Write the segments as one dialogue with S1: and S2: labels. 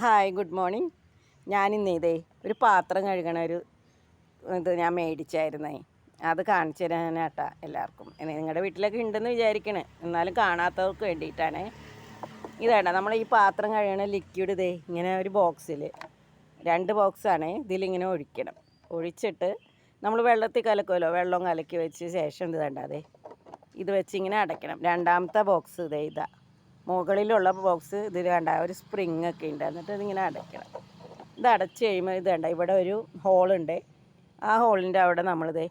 S1: Hi good morning ഞാനിന്ന് ഇതേ ഒരു പാത്രം കഴുകണ ഒരു ഇത് ഞാൻ മേടിച്ചായിരുന്നേ. അത് കാണിച്ചു തരാനാട്ടാ എല്ലാവർക്കും. നിങ്ങളുടെ വീട്ടിലൊക്കെ ഉണ്ടെന്ന് വിചാരിക്കണേ. എന്നാലും കാണാത്തവർക്ക് വേണ്ടിയിട്ടാണ്. ഇതാണ്ട നമ്മൾ ഈ പാത്രം കഴുകണ ലിക്വിഡ് ഇതേ ഇങ്ങനെ ഒരു ബോക്സിൽ രണ്ട് ബോക്സാണ് ഇതിലിങ്ങനെ ഒഴിക്കണം. ഒഴിച്ചിട്ട് നമ്മൾ വെള്ളത്തിൽ കലക്കുമല്ലോ വെള്ളം കലക്കി വെച്ച് ശേഷം ഇത് വേണ്ട അതെ ഇത് വെച്ച് ഇങ്ങനെ അടയ്ക്കണം. രണ്ടാമത്തെ ബോക്സ് ഇതേ ഇതാ. മുകളിലുള്ള ബോക്സ് ഇതിൽ വേണ്ട ഒരു സ്പ്രിങ് ഒക്കെ ഉണ്ട്. എന്നിട്ട് ഇതിങ്ങനെ അടയ്ക്കണം. ഇത് അടച്ച് കഴിയുമ്പോൾ ഇത് വേണ്ട ഇവിടെ ഒരു ഹോളുണ്ട് ആ ഹോളിന്റെ അവിടെ നമ്മളിത്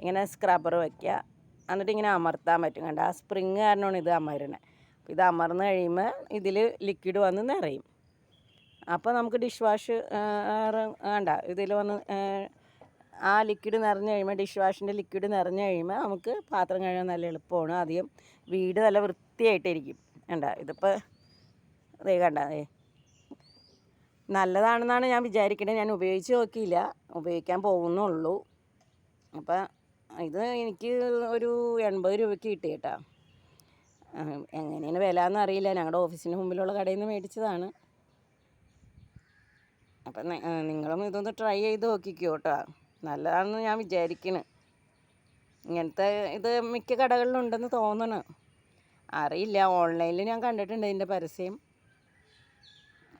S1: ഇങ്ങനെ സ്ക്രബ്ബർ വയ്ക്കുക എന്നിട്ട് ഇങ്ങനെ അമർത്താൻ പറ്റും. കണ്ട? ആ സ്പ്രിങ് കാരണമാണ് ഇത് അമരണത് അപ്പോൾ ഇത് അമർന്ന് കഴിയുമ്പോൾ ഇതിൽ ലിക്വിഡ് വന്ന് നിറയും. അപ്പോൾ നമുക്ക് ഡിഷ് വാഷ് വേണ്ട ഇതിൽ വന്ന് ആ, ആ ലിക്വിഡ് നിറഞ്ഞു കഴിയുമ്പോൾ ഡിഷ് വാഷിന്റെ ലിക്വിഡ് നിറഞ്ഞു കഴിയുമ്പോൾ നമുക്ക് പാത്രം കഴുകാൻ നല്ല എളുപ്പമാണ്. ആദ്യം വീട് നല്ല വൃത്തിയായിട്ടിരിക്കും. കണ്ട ഇതിപ്പോൾ ദേ കണ്ട ദേ. നല്ലതാണെന്നാണ് ഞാൻ വിചാരിക്കുന്നത് ഞാൻ ഉപയോഗിച്ച് നോക്കിയില്ല. ഉപയോഗിക്കാൻ പോകുന്നുള്ളൂ. അപ്പം ഇത് എനിക്ക് ഒരു എൺപത് രൂപയ്ക്ക് കിട്ടി കേട്ടോ. എങ്ങനെയാണ് വില എന്ന് അറിയില്ല. ഞങ്ങളുടെ ഓഫീസിന് മുമ്പിലുള്ള കടയിൽ നിന്ന് മേടിച്ചതാണ്. അപ്പം നിങ്ങളും ഇതൊന്ന് ട്രൈ ചെയ്ത് നോക്കിക്കോ കേട്ടോ. നല്ലതാണെന്ന് ഞാൻ വിചാരിക്കണ്. ഇങ്ങനത്തെ ഇത് മിക്ക കടകളിലും ഉണ്ടെന്ന് തോന്നണ്. അറിയില്ല. ഓൺലൈനിൽ ഞാൻ കണ്ടിട്ടുണ്ട് ഇതിന്റെ പരസ്യം.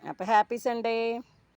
S1: അപ്പോൾ ഹാപ്പി സൺഡേ.